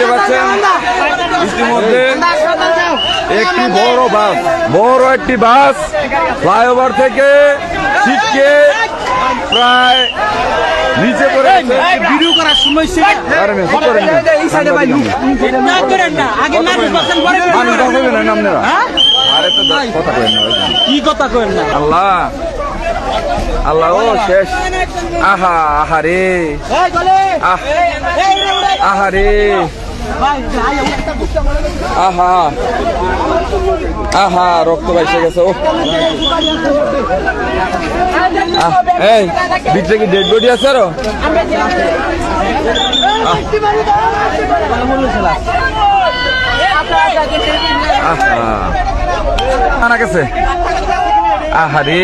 দেখতে পাচ্ছেন? ইতিমধ্যে একটি বড় বাস বড় একটি বাস ফ্লাইওভার থেকে ছিটকে প্রায় নিচে করে। ভিডিও করার সময়। কি কথা না? আল্লাহ আল্লাহ ও শেষ। আহা আহা রে। আহ। আহা রক্ত বাইসে গেছে ও এই ভিতরে কি ডেড বডি আছে আরও? আহা। আনা গেছে। আহা রে।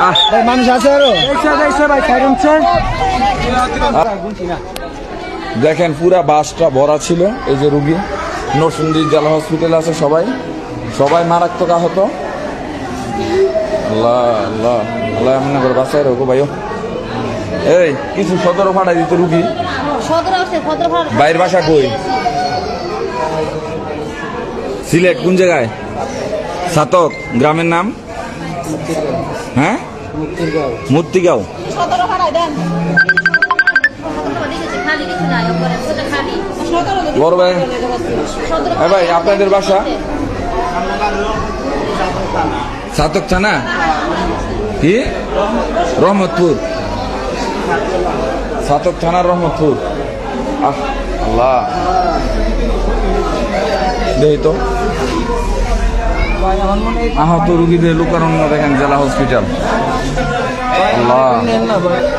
আহ। মানুষ আছে আরও? ভাই দেখেন পুরা বাসটা ভরা ছিল এই যে রুগী। নরসিংদী জেলা হসপিটালে আছে সবাই। সবাই মারাত্মক আহত। আল্লাহ আল্লাহ আল্লাহ এমন করে বাসায় রাখো ভাইও। এই কিছু সদর ফাটাই দিতে রুগী। সদর আছে সদর ভাড়া বাইরের বাসা কই? সিলেট কোন জায়গায়? সাতক গ্রামের নাম? হ্যাঁ? মূর্তিগাঁও বড় ভাই। হ্যাঁ ভাই আপনাদের বাসা? সাতক থানা? কি? রহমতপুর। সাতক থানার রহমতপুর। আহ আল্লাহ। তো। আহত রুগীদের লোকারণ্য দেখেন জেলা হসপিটাল।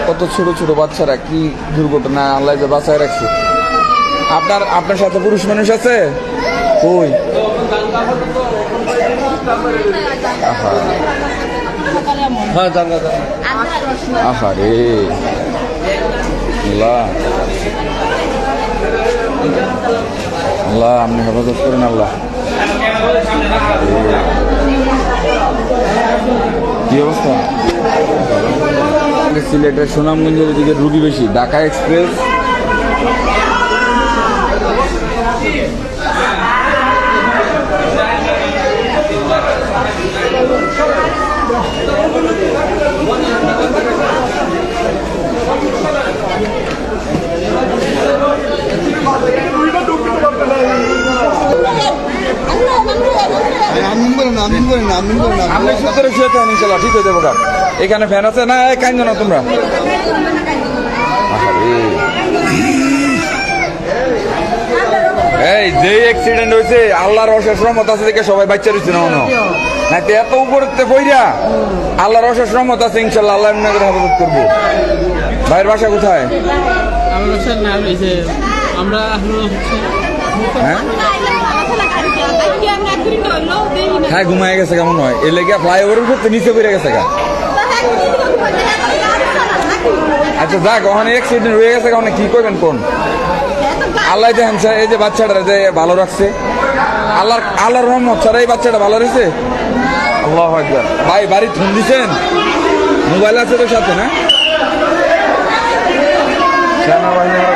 কত ছোট ছোট বাচ্চারা কি দুর্ঘটনা আল্লাহ যে বাঁচায় রাখছে। আপনার আপনার সাথে পুরুষ মানুষ আছে? কই? আহা। আহা রে। আল্লাহ। আল্লাহ আপনি হেফাজত করেন আল্লাহ আহারে। কি অবস্থা সিলেটের সুনামগঞ্জের দিকে রুগী বেশি ঢাকা এক্সপ্রেস। আমিন বলেন আমিন বলেন আমিন বলেন আপনি সুতরে শুয়ে থাকেন ইনশাল্লাহ ঠিক হয়ে যাব এখানে ফ্যান আছে? না এই কাইন্দ না তোমরা। এই যে অ্যাক্সিডেন্ট হয়েছে আল্লাহর অশেষ রহমত আছে দেখে সবাই বাচ্চা রয়েছে না মনে না? তো এত উপরে বইরা আল্লাহর অশেষ রহমত আছে ইনশাল্লাহ আল্লাহ এমনি করে হেফাজত করব। ভাইয়ের বাসা কোথায়? হচ্ছে আমরা হ্যাঁ? হ্যাঁ ঘুমায় গেছে কেমন হয়? এ লেগে ফ্লাইওভারের উপর তো নিচে পড়ে গেছে গা। আচ্ছা যাক ওখানে অ্যাক্সিডেন্ট হয়ে গেছে ওখানে কি করবেন কোন? আল্লাহ দেখেন স্যার, এই যে বাচ্চাটা যে ভালো রাখছে। আল্লাহর আল্লাহর রহমত ছাড়া এই বাচ্চাটা ভালো রয়েছে? আল্লাহ একবার ভাই বাড়ি ফোন দিছেন? মোবাইল আছে তো সাথে না? সেনাবাহিনীরা